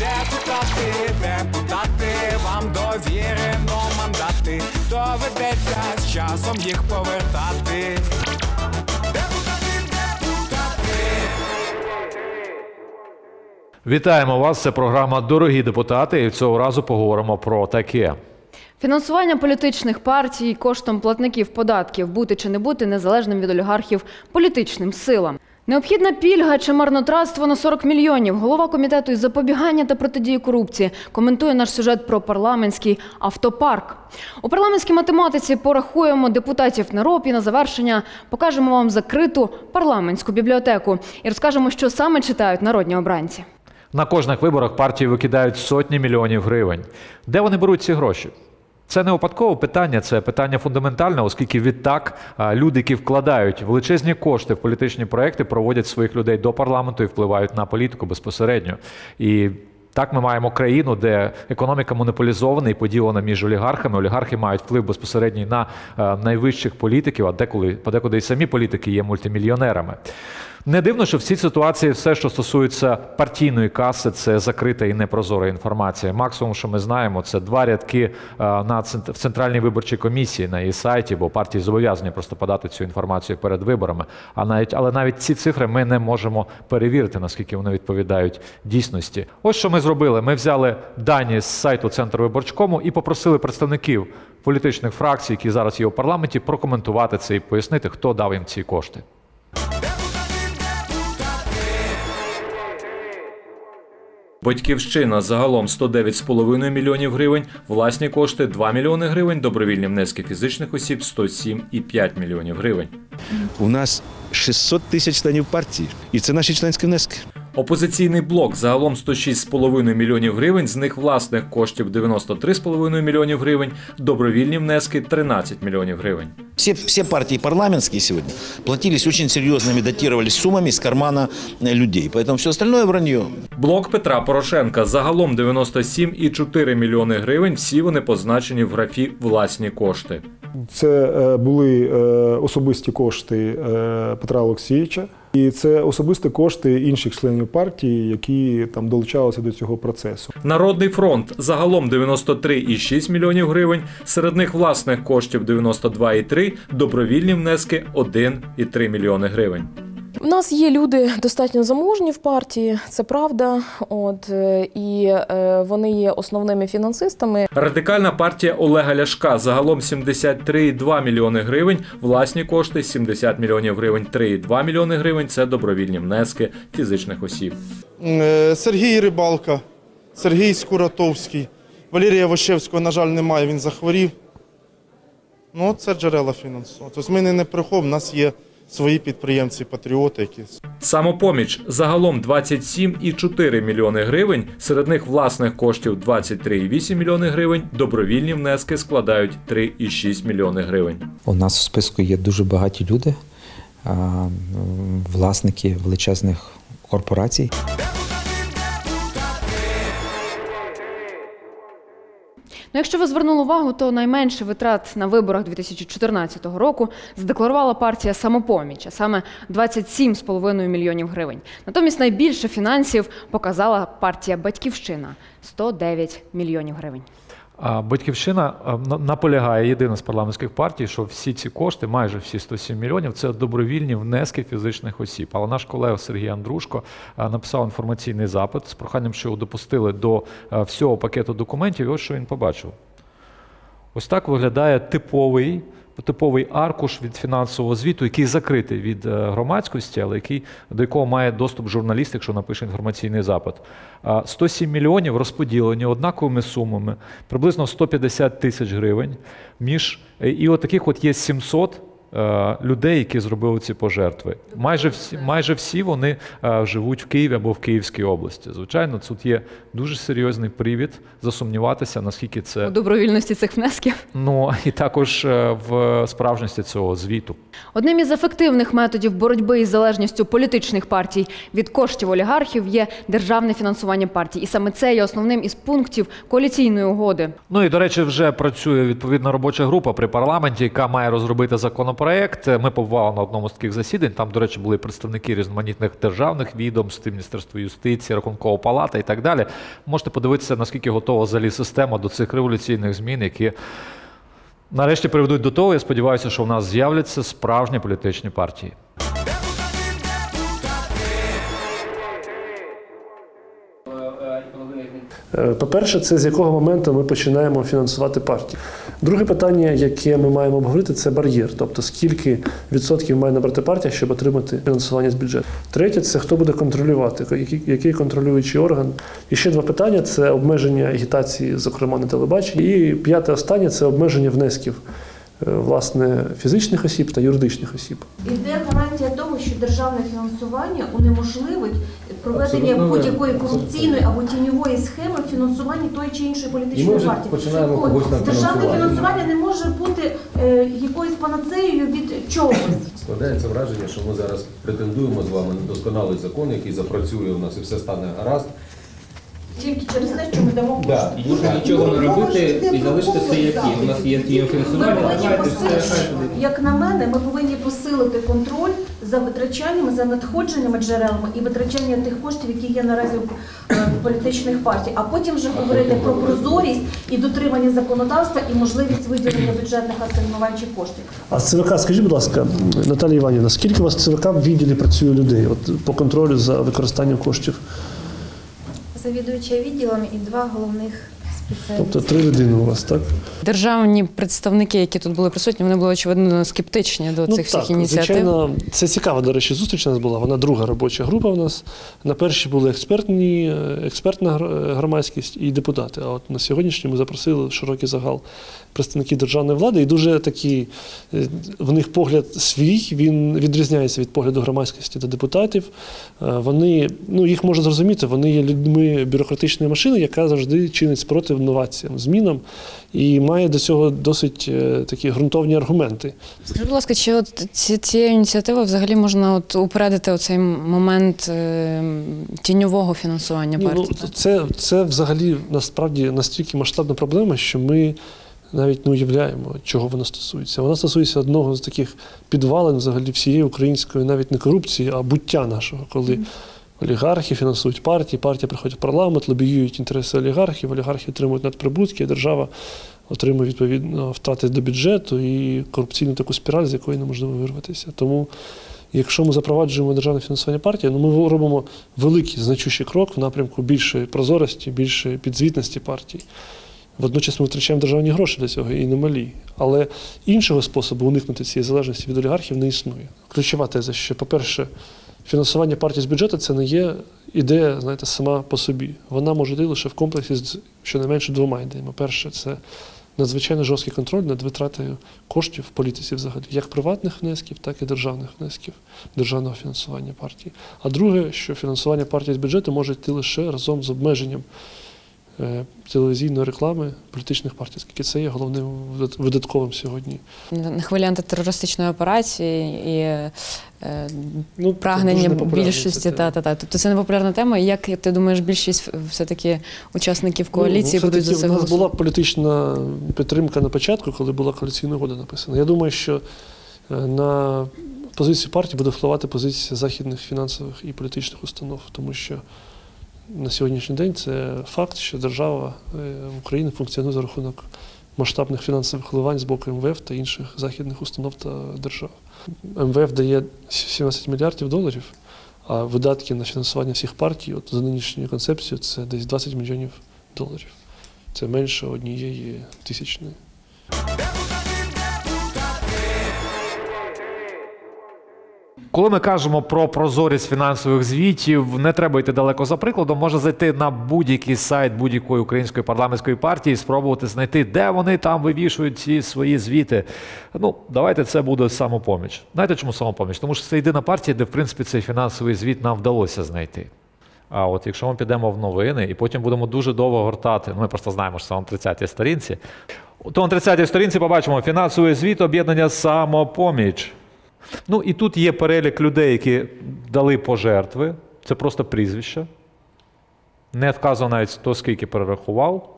Депутати, депутати, вам довірено мандати. Доведеться з часом їх повертати. Депутати, депутати. Вітаємо вас. Це програма Дорогі депутати. І цього разу поговоримо про таке. Фінансування політичних партій коштом платників податків бути чи не бути незалежним від олігархів політичним силам. Необхідна пільга чи марнотратство на 40 мільйонів. Голова комітету із запобігання та протидії корупції коментує наш сюжет про парламентський автопарк. У парламентській математиці порахуємо депутатів на РОП і на завершення покажемо вам закриту парламентську бібліотеку і розкажемо, що саме читають народні обранці. На кожних виборах партії викидають сотні мільйонів гривень. Де вони беруть ці гроші? Це не випадкове питання, це питання фундаментальне, оскільки відтак люди, які вкладають величезні кошти в політичні проекти, проводять своїх людей до парламенту і впливають на політику безпосередньо. І так ми маємо країну, де економіка монополізована і поділена між олігархами. Олігархи мають вплив безпосередній на е, найвищих політиків, а деколи подекуди і самі політики є мультимільйонерами. Не дивно, що в цій ситуації все, що стосується партійної каси, це закрита і непрозора інформація. Максимум, що ми знаємо, це два рядки е, на в центральній виборчій комісії на її сайті, бо партії зобов'язані просто подати цю інформацію перед виборами. А навіть але навіть ці цифри ми не можемо перевірити, наскільки вони відповідають дійсності. Ось що ми зробили. Ми взяли дані з сайту Центру виборчкому і попросили представників політичних фракцій, які зараз є у парламенті, прокоментувати це і пояснити, хто дав їм ці кошти. Батьківщина загалом 109,5 мільйонів гривень, власні кошти 2 мільйони гривень, добровільні внески фізичних осіб 107,5 мільйонів гривень. У нас 600 тисяч членів партії, і це наші членські внески. Опозиційний блок загалом 106,5 мільйонів гривень, з них власних коштів 93,5 мільйонів гривень, добровільні внески 13 мільйонів гривень. Все, все партии парламентские сегодня платились очень серьезными, датировались суммами из кармана э, людей. Поэтому все остальное вранье. Блок Петра Порошенка загалом 97,4 мільйони гривень. Всі вони позначені в графі власні кошти. Це е, були е, особисті кошти е, Петра Олексійовича, і це особисті кошти інших членів партії, які там долучалися до цього процесу. Народний фронт загалом 93,6 мільйонів гривень, серед них власних коштів 92,3, добровільні внески 1,3 мільйони гривень. У нас є люди достатньо заможні в партії, це правда. От е, і е, вони є основними фінансистами. Радикальна партія Олега Ляшка загалом 73,2 мільйони гривень, власні кошти 70 мільйонів гривень, 3,2 мільйони гривень це добровільні внески фізичних осіб. Е, Сергій Рибалка, Сергій Скуратовський, Валерія Ващевського, на жаль, немає, він захворів. Ну, це джерела фінансування. Тобто ми не, не приховуємо, у нас є свої підприємці, патріоти, які Самопоміч загалом 27,4 мільйони гривень, серед них власних коштів 23,8 мільйони гривень, добровільні внески складають 3,6 мільйони гривень. У нас в списку є дуже багаті люди, власники величезних корпорацій. Ну, якщо ви звернули увагу, то найменше витрат на виборах 2014 року задекларувала партія Самопоміч, а саме 27,5 мільйонів гривень. Натомість найбільше фінансів показала партія Батьківщина 109 мільйонів гривень. Батьківщина на- наполягає єдина з парламентських партій, що всі ці кошти, майже всі 107 мільйонів, це добровільні внески фізичних осіб. Але наш колега Сергій Андрушко написав інформаційний запит з проханням, що його допустили до всього пакету документів. І ось що він побачив. Ось так виглядає типовий, типовий аркуш від фінансового звіту, який закритий від е, громадськості, але який, до якого має доступ журналіст, якщо напише інформаційний запит. А 107 мільйонів розподілені однаковими сумами, приблизно 150 тисяч гривень. Між, і от таких от є 700 е, людей, які зробили ці пожертви. Майже всі, майже всі вони е, живуть в Києві або в Київській області. Звичайно, тут є дуже серйозний привід засумніватися, наскільки це У добровільності цих внесків. Ну і також е, в справжності цього звіту. Одним із ефективних методів боротьби із залежністю політичних партій від коштів олігархів є державне фінансування партій. І саме це є основним із пунктів коаліційної угоди. Ну і до речі, вже працює відповідна робоча група при парламенті, яка має розробити законопроект законопроект. Ми побували на одному з таких засідань. Там, до речі, були представники різноманітних державних відомств, Міністерства юстиції, Рахункова палата і так далі. Можете подивитися, наскільки готова взагалі система до цих революційних змін, які нарешті приведуть до того. Я сподіваюся, що в нас з'являться справжні політичні партії. По-перше, це з якого моменту ми починаємо фінансувати партії. Друге питання, яке ми маємо обговорити, це бар'єр, тобто скільки відсотків має набрати партія, щоб отримати фінансування з бюджету. Третє це хто буде контролювати, який, який контролюючий орган. І ще два питання це обмеження агітації, зокрема на телебаченні. І п'яте останнє це обмеження внесків е, власне фізичних осіб та юридичних осіб. Іде гарантія того, що державне фінансування унеможливить проведення будь-якої корупційної або тіньової схеми в фінансуванні тої чи іншої І ми політичної вже партії. починаємо когось там державне фінансування не може бути е, якоюсь панацеєю від чогось. Складається враження, що ми зараз претендуємо з вами на досконалий закон, який запрацює у нас і все стане гаразд. Тільки через те, що ми дамо кошти. Да. Можна нічого не робити і залишити все як є. У нас є є Ми фінансування, повинні давайте все посилити, туди. як на мене, ми повинні посилити контроль за витрачаннями, за надходженнями джерелами і витрачання тих коштів, які є наразі в, е, в політичних партій, а потім вже говорити про прозорість і дотримання законодавства і можливість виділення бюджетних асигнувань чи коштів. А з ЦВК, скажіть, будь ласка, Наталія Іванівна, скільки у вас в ЦВК в відділі працює людей от, по контролю за використанням коштів? Завідуюча відділом і два головних. Тобто три людини у вас, так? Державні представники, які тут були присутні, вони були очевидно скептичні до цих всіх ініціатив. Ну, Звичайно, це цікава, до речі, зустріч у нас була. Вона друга робоча група в нас. На першій були експертні, експертна громадськість і депутати. А от на сьогоднішній ми запросили широкий загал представників державної влади, і дуже такий е, в них погляд свій, він відрізняється від погляду громадськості та депутатів. Е, Вони, ну їх можна зрозуміти, вони є людьми бюрократичної машини, яка завжди чинить спротив новаціям, змінам і має до цього досить е, такі ґрунтовні аргументи. Скажіть, будь ласка, чи от ці, цією ініціативою взагалі можна от упередити оцей момент е, тіньового фінансування Ні, партії? ну, це, це взагалі насправді настільки масштабна проблема, що ми навіть не уявляємо, чого вона стосується. Вона стосується одного з таких підвалин взагалі всієї української, навіть не корупції, а буття нашого, коли олігархи фінансують партії, партія приходить в парламент, лобіюють інтереси олігархів, олігархи отримують надприбутки, а держава отримує відповідно втрати до бюджету і корупційну таку спіраль, з якої неможливо вирватися. Тому Якщо ми запроваджуємо державне фінансування партії, ну ми робимо великий значущий крок в напрямку більшої прозорості, більшої підзвітності партії. Водночас ми втрачаємо державні гроші для цього і немалі. Але іншого способу уникнути цієї залежності від олігархів не існує. Ключова теза, що, по-перше, фінансування партії з бюджету це не є ідея, знаєте, сама по собі. Вона може йти лише в комплексі з щонайменше двома ідеями. Перше, це надзвичайно жорсткий контроль над витратою коштів в політиці взагалі, як приватних внесків, так і державних внесків, державного фінансування партії. А друге, що фінансування партії з бюджету може йти лише разом з обмеженням телевізійної реклами політичних партій, оскільки це є головним видатковим сьогодні. На хвилі антитерористичної операції і е, Ну, прагнення більшості. Та, та, та. Тобто це не популярна тема. І Як ти думаєш, більшість все-таки учасників коаліції ну, будуть за це в нас голосувати? була політична підтримка на початку, коли була коаліційна угода написана. Я думаю, що е, на позицію партії буде впливати позиція західних фінансових і політичних установ, тому що на сьогоднішній день це факт, що держава е, України функціонує за рахунок масштабних фінансових вливань з боку МВФ та інших західних установ та держав. МВФ дає 17 мільярдів доларів, а видатки на фінансування всіх партій, от за нинішньою концепцією, це десь 20 мільйонів доларів. Це менше однієї тисячної. Коли ми кажемо про прозорість фінансових звітів, не треба йти далеко за прикладом. Можна зайти на будь-який сайт будь-якої української парламентської партії і спробувати знайти, де вони там вивішують ці свої звіти. Ну, давайте це буде самопоміч. Знаєте, чому самопоміч? Тому що це єдина партія, де в принципі цей фінансовий звіт нам вдалося знайти. А от якщо ми підемо в новини і потім будемо дуже довго гортати, ну ми просто знаємо, що це на 30-й сторінці. То на 30-й сторінці побачимо фінансовий звіт об'єднання самопоміч. Ну і тут є перелік людей, які дали пожертви. Це просто прізвища. Не вказано навіть хто скільки перерахував.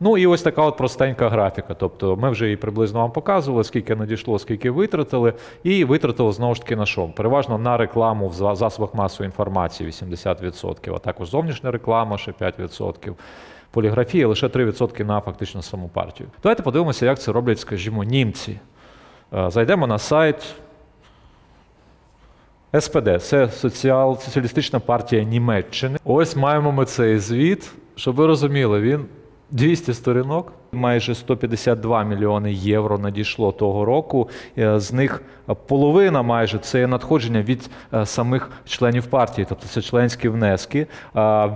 Ну і ось така от простенька графіка. Тобто ми вже її приблизно вам показували, скільки надійшло, скільки витратили, і витратили знову ж таки на що? Переважно на рекламу в засобах масової інформації 80%, а також зовнішня реклама ще 5%. Поліграфія лише 3% на фактично саму партію. Давайте подивимося, як це роблять, скажімо, німці. Е, Зайдемо на сайт СПД це соціал, Соціалістична партія Німеччини. Ось маємо ми цей звіт, щоб ви розуміли, він 200 сторінок, майже 152 мільйони євро надійшло того року. Е, З них половина майже це надходження від е, самих членів партії, тобто це членські внески.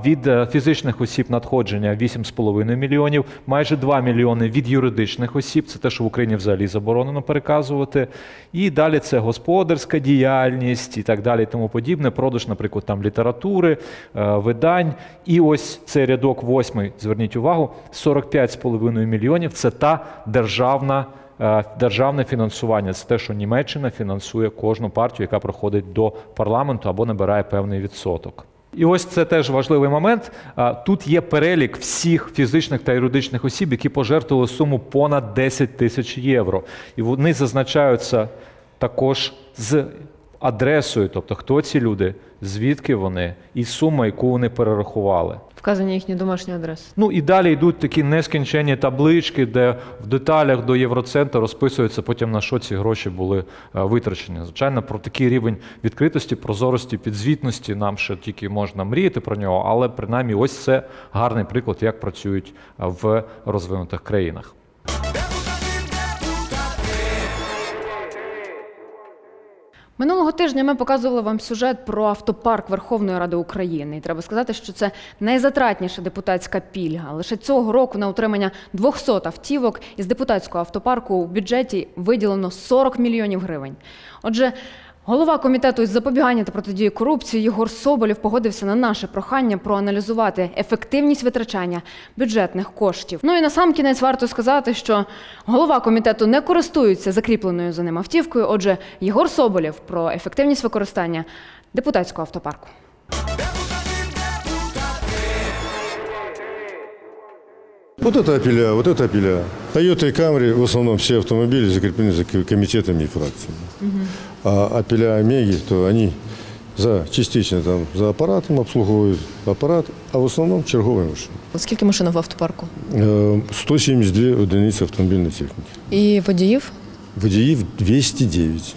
Від е, фізичних осіб надходження 8,5 мільйонів, майже 2 мільйони від юридичних осіб. Це те, що в Україні взагалі заборонено переказувати. І далі це господарська діяльність і так далі, і тому подібне. Продаж, наприклад, там літератури, видань. І ось цей рядок восьмий, зверніть увагу, 45,5 мільйонів. Це та державна. е, Державне фінансування це те, що Німеччина фінансує кожну партію, яка проходить до парламенту або набирає певний відсоток. І ось це теж важливий момент. Тут є перелік всіх фізичних та юридичних осіб, які пожертвували суму понад 10 тисяч євро. І вони зазначаються також з адресою, тобто хто ці люди, звідки вони, і сума, яку вони перерахували. Вказані їхні домашні адреси. Ну і далі йдуть такі нескінченні таблички, де в деталях до Євроцентру розписується потім на що ці гроші були е, витрачені. Звичайно, про такий рівень відкритості, прозорості, підзвітності нам ще тільки можна мріяти про нього, але принаймні ось це гарний приклад, як працюють е, в розвинутих країнах. Минулого тижня ми показували вам сюжет про автопарк Верховної Ради України. І треба сказати, що це найзатратніша депутатська пільга. Лише цього року на утримання 200 автівок із депутатського автопарку у бюджеті виділено 40 мільйонів гривень. Отже, голова комітету із запобігання та протидії корупції Єгор Соболєв погодився на наше прохання проаналізувати ефективність витрачання бюджетних коштів. Ну і на сам кінець варто сказати, що голова комітету не користується закріпленою за ним автівкою. Отже, Єгор Соболєв про ефективність використання депутатського автопарку. Вот это апеля, вот это апеля. Toyota и Camry в основном все автомобили закреплены за ко- комитетами и фракциями. А апеля Омеги, то они за частично там за аппаратом обслуговують апарат, а в основному чергові машини. Скільки машин в автопарку? Е, 172 одиниці автомобільної техніки. І водіїв? Водіїв 209.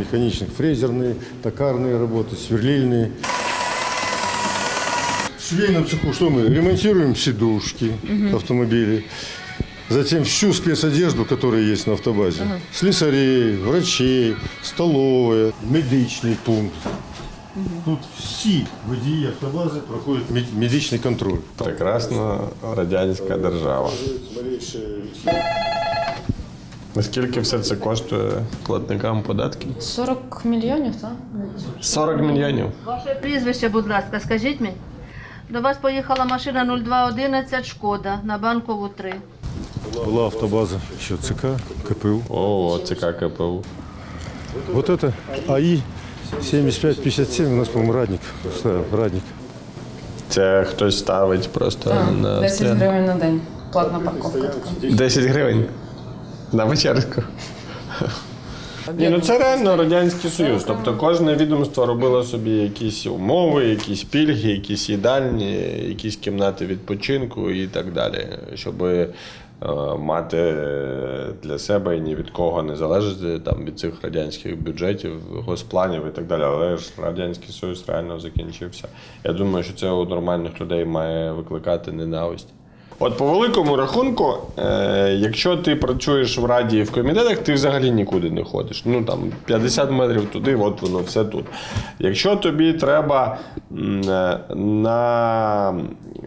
Механичных, фрезерные, токарные работы, сверлильные. В швейном цеху что мы? Ремонтируем сидушки Мгм. автомобилей. Затем всю спецодежду, которая есть на автобазе. Слесарей, врачей, столовая, медичный пункт. Тут всі водії автобази проходять медичний контроль. Прекрасна радянська держава. Наскільки все це коштує платникам податків? 40 мільйонів, так? 40 мільйонів. Ваше прізвище, будь ласка, скажіть мені. До вас поїхала машина 0211 Шкода на банкову 3. Була автобаза, еще ЦК, КПУ. О, ЦК КПУ. Вот это АИ 7557, у нас, по-моему, Радник Радник. Це хтось ставить просто на 10 це. гривень на день. Платна парковка. така. 10 гривень на вечерку. Ні, ну це реально радянський союз. Тобто кожне відомство робило собі якісь умови, якісь пільги, якісь їдальні, якісь кімнати відпочинку і так далі, щоб мати для себе і ні від кого не залежати там від цих радянських бюджетів, госпланів і так далі. Але ж радянський союз реально закінчився. Я думаю, що це у нормальних людей має викликати ненависть. От по великому рахунку, е, якщо ти працюєш в раді і в комітетах, ти взагалі нікуди не ходиш. Ну там 50 метрів туди, от воно все тут. Якщо тобі треба е, на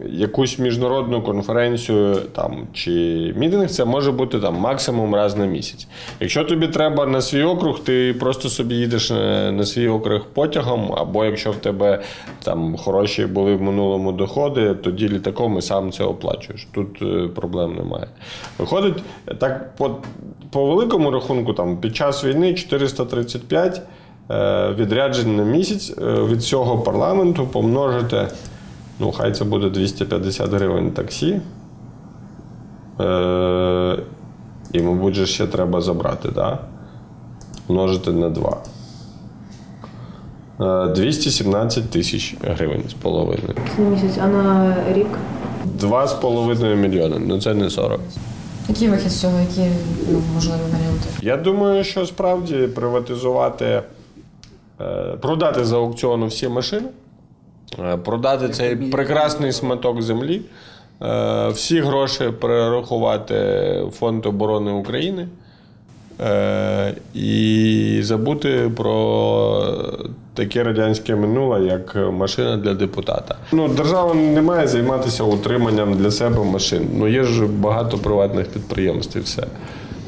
якусь міжнародну конференцію там, чи мітинг, це може бути там максимум раз на місяць. Якщо тобі треба на свій округ, ти просто собі їдеш е, на свій округ потягом, або якщо в тебе там хороші були в минулому доходи, тоді літаком і сам це оплачуєш. Тут е, проблем немає. Виходить, так по, по великому рахунку, там під час війни 435 е, відряджень на місяць е, від цього парламенту помножити Ну, хай це буде 250 гривень таксі. І, мабуть, же ще треба забрати, да? Множити на 2. Е, 217 тисяч гривень з половиною. Місяць, а на рік? 2,5 мільйони. Ну це не 40. Який вихід з цього, які ну, можливі варіанти? Я думаю, що справді приватизувати, е, продати за аукціону всі машини, е, продати цей прекрасний сматок землі, е, всі гроші перерахувати в Фонд оборони України і забути про таке радянське минуле, як машина для депутата. Ну, держава не має займатися утриманням для себе машин. Ну, є ж багато приватних підприємств і все.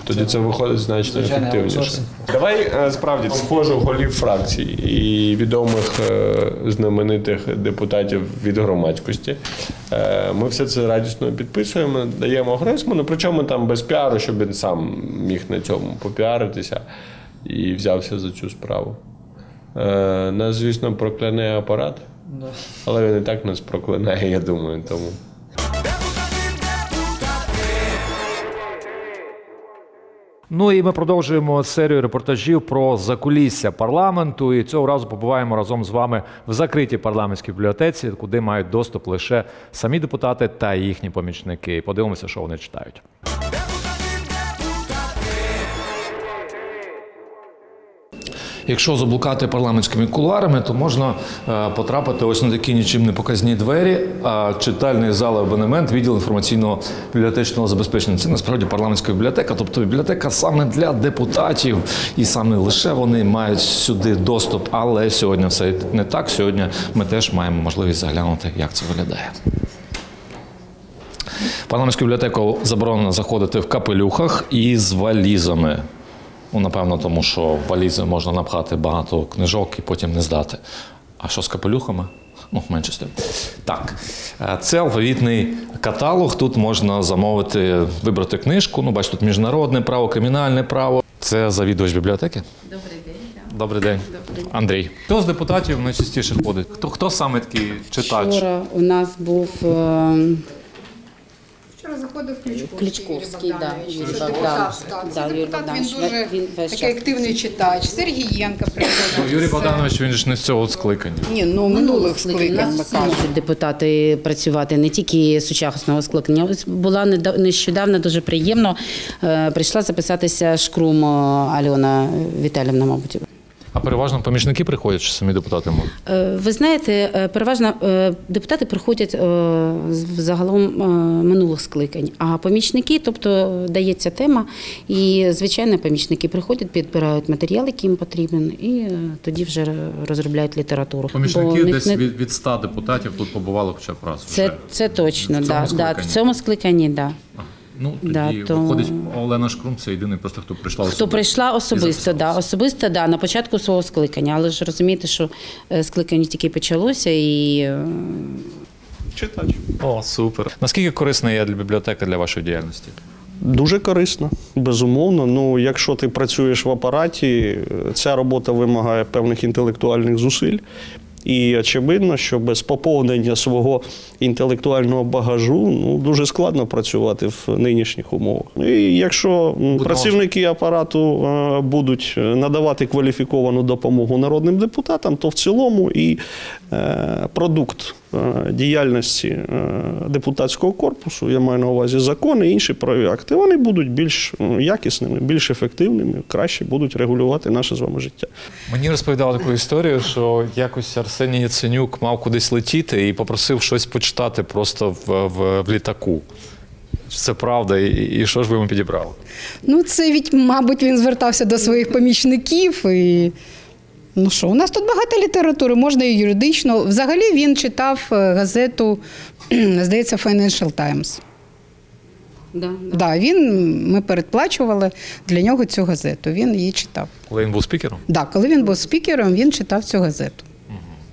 Тоді це виходить значно ефективніше. Давай е, справді схожу голів фракцій і відомих е, знаменитих депутатів від громадськості. Е, Ми все це радісно підписуємо, даємо Гройсману, причому там без піару, щоб він сам міг на цьому попіаритися і взявся за цю справу. Е, Нас, звісно, прокляне апарат, але він і так нас проклинає, я думаю, тому. Ну і ми продовжуємо серію репортажів про закулісся парламенту. І цього разу побуваємо разом з вами в закритій парламентській бібліотеці, куди мають доступ лише самі депутати та їхні помічники. Подивимося, що вони читають. Якщо заблукати парламентськими кулуарами, то можна е, потрапити ось на такі нічим не показні двері. А читальний зал абонемент, відділ інформаційного бібліотечного забезпечення. Це насправді парламентська бібліотека, тобто бібліотека саме для депутатів, і саме лише вони мають сюди доступ. Але сьогодні все не так. Сьогодні ми теж маємо можливість заглянути, як це виглядає. Парламентську бібліотеку заборонено заходити в капелюхах і з валізами. Ну, напевно, тому що в валізи можна напхати багато книжок і потім не здати. А що з капелюхами? Ну, менше з тим. Так, е, це алфавітний каталог. Тут можна замовити, вибрати книжку. Ну, бачите, тут міжнародне право, кримінальне право. Це завідувач бібліотеки. Добрий день. Добрий день. Андрій. Хто з депутатів найчастіше ходить? Хто, хто саме такий читач? Вчора у нас був е, Вчора заходив Ключковський, Ключковський, Юрій да, Богданович. Юрій Це Богданович. депутат, так. Да, Юрій депутат, він Богданович. дуже Він весь такий час активний читач. Сергієнка Ну, приходив. Юрій Богданович, він ж не з цього скликання. Ні, ну минулих скликань ми нас кажемо. можуть депутати працювати не тільки сучасного скликання. Ось була неда- нещодавно дуже приємно. е, Прийшла записатися шкрум е, Альона Віталівна, мабуть. А переважно помічники приходять, чи самі депутати можуть? Е, Ви знаєте, е, переважно е, депутати приходять з- загалом минулих скликань, а помічники, тобто дається тема, і звичайно помічники приходять, підбирають матеріал, який їм потрібен, і тоді вже розробляють літературу. Бо Помічники них десь не- від, від 100 депутатів тут побували хоча б раз. Це, вже. це точно, В цьому да, в цьому скликанні, да. Ну, тоді Да, то- виходить, Олена Шкрум це єдиний просто, хто прийшла Хто особисто. прийшла особисто, да, особисто да, на початку свого скликання, але ж розумієте, що е, скликання тільки почалося і. е, Читач. О, супер. Наскільки корисна є для бібліотека для вашої діяльності? Дуже корисно, безумовно. Ну, якщо ти працюєш в апараті, ця робота вимагає певних інтелектуальних зусиль. І очевидно, що без поповнення свого інтелектуального багажу ну, дуже складно працювати в нинішніх умовах. І якщо Будь працівники апарату е, будуть надавати кваліфіковану допомогу народним депутатам, то в цілому і е, продукт е, діяльності е, депутатського корпусу, я маю на увазі закони і інші правові акти, вони будуть більш якісними, більш ефективними, краще будуть регулювати наше з вами життя. Мені розповідали таку історію, що якось Арсеній Яценюк мав кудись летіти і попросив щось почитати просто в, в, в літаку. Це правда, і, і що ж ви йому підібрали? Ну, це від, мабуть, він звертався до своїх помічників і. Ну що, у нас тут багато літератури, можна і юридично. Взагалі він читав е, газету, здається, Financial Times. Да, Да, він, ми передплачували для нього цю газету. Він її читав. Коли він був спікером? Да, коли він був спікером, він читав цю газету.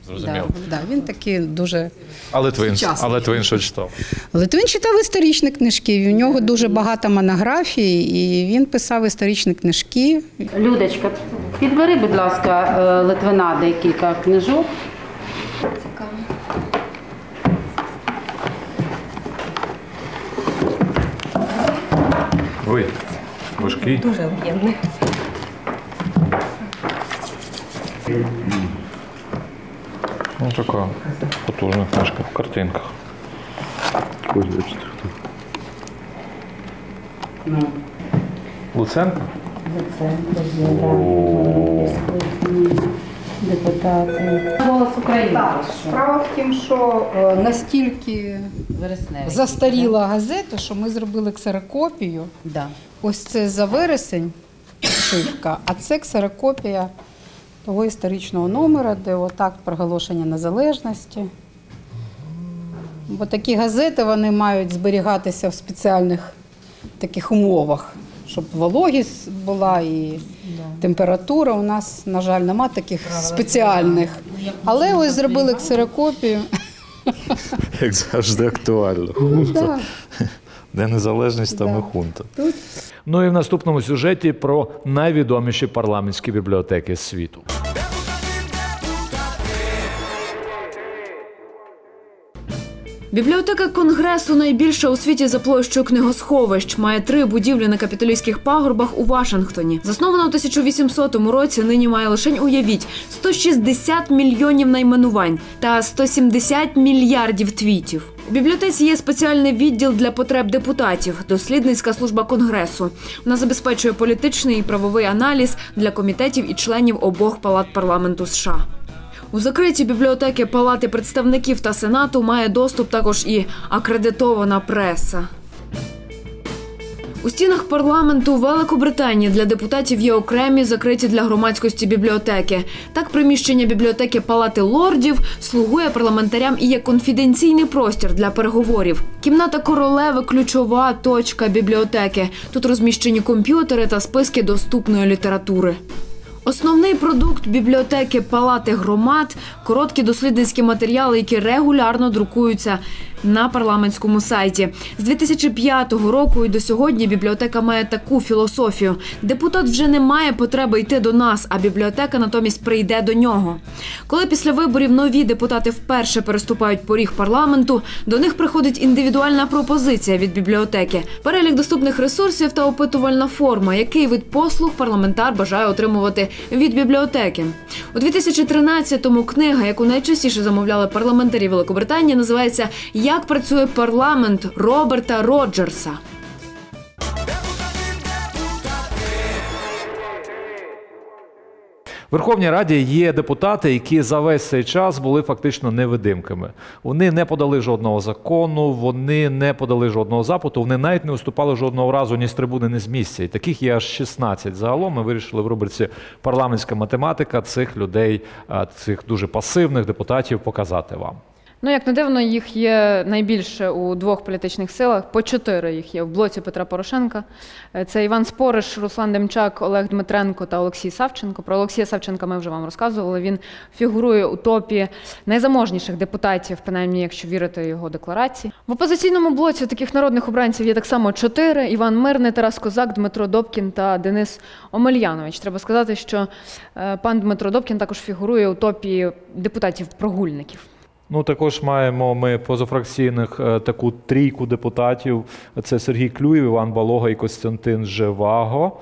Зрозумів. Да, да, він такий дуже але твин, але твин що читав. Литвин читав історичні книжки. І в нього дуже багато монографій, і він писав історичні книжки. Людочка, підбери, будь ласка, е, Литвина декілька книжок. Цікаво. Ой, важкий. Дуже об'ємний. Ну, така потужна книжка в картинках. Ось бачите, хто. Луценко? депутати. Голос України. Так, справа в тім, що е, настільки застаріла газета, що ми зробили ксерокопію. Да. Ось це за вересень шивка, а це ксерокопія того історичного номера, де отак проголошення незалежності. Бо такі газети вони мають зберігатися в спеціальних таких умовах, щоб вологість була і температура. У нас, на жаль, нема таких спеціальних. Але ось зробили ксерокопію. Як завжди актуально. Да. Де незалежність, там і хунта. Ну і в наступному сюжеті про найвідоміші парламентські бібліотеки світу. Бібліотека Конгресу найбільша у світі за площею книгосховищ. Має три будівлі на капітолійських пагорбах у Вашингтоні. Заснована у 1800 році. Нині має лише уявіть 160 мільйонів найменувань та 170 мільярдів твітів. У бібліотеці є спеціальний відділ для потреб депутатів, дослідницька служба конгресу. Вона забезпечує політичний і правовий аналіз для комітетів і членів обох палат парламенту США. У закриті бібліотеки Палати представників та Сенату має доступ також і акредитована преса. У стінах парламенту Великобританії для депутатів є окремі закриті для громадськості бібліотеки. Так, приміщення бібліотеки Палати лордів слугує парламентарям і є конфіденційний простір для переговорів. Кімната королеви ключова точка бібліотеки. Тут розміщені комп'ютери та списки доступної літератури. Основний продукт бібліотеки Палати громад короткі дослідницькі матеріали, які регулярно друкуються на парламентському сайті. З 2005 року і до сьогодні бібліотека має таку філософію: депутат вже не має потреби йти до нас, а бібліотека натомість прийде до нього. Коли після виборів нові депутати вперше переступають поріг парламенту, до них приходить індивідуальна пропозиція від бібліотеки, перелік доступних ресурсів та опитувальна форма, який вид послуг парламентар бажає отримувати від бібліотеки. У 2013-му книга, яку найчастіше замовляли парламентарі Великобританії, називається Як працює парламент Роберта Роджерса. В Верховній Раді є депутати, які за весь цей час були фактично невидимками. Вони не подали жодного закону, вони не подали жодного запиту, вони навіть не уступали жодного разу ні з трибуни, ні з місця. І таких є аж 16 загалом. Ми вирішили в рубриці парламентська математика цих людей, цих дуже пасивних депутатів показати вам. Ну, як не дивно, їх є найбільше у двох політичних силах. По чотири їх є в блоці Петра Порошенка. Е, Це Іван Спориш, Руслан Демчак, Олег Дмитренко та Олексій Савченко. Про Олексія Савченка ми вже вам розказували. Він фігурує у топі найзаможніших депутатів, принаймні, якщо вірити його декларації. В опозиційному блоці таких народних обранців є так само чотири: Іван Мирний, Тарас Козак, Дмитро Добкін та Денис Омельянович. Треба сказати, що е, пан Дмитро Добкін також фігурує у топі депутатів-прогульників. Ну, також маємо ми позафракційних е, таку трійку депутатів. Це Сергій Клюєв, Іван Балога і Костянтин Живаго.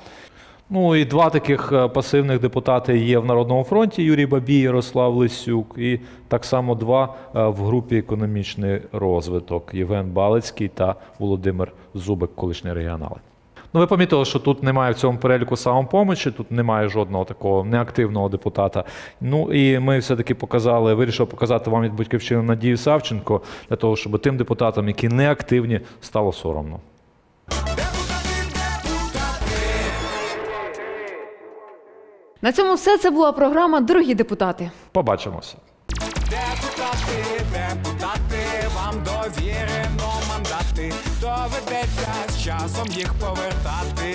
Ну і два таких е, пасивних депутати є в Народному фронті Юрій Бабій, Ярослав Лисюк, і так само два е, в групі економічний розвиток Євген Балицький та Володимир Зубик, колишні регіонали. Ну, ви помітили, що тут немає в цьому переліку самопомочі, тут немає жодного такого неактивного депутата. Ну і ми все-таки показали, вирішили показати вам від батьківщини Надію Савченко для того, щоб тим депутатам, які неактивні, стало соромно. На цьому все це була програма Дорогі депутати. Побачимося. Депутати, депутати, вам довірено мандати. Доведеться часом їх повертати.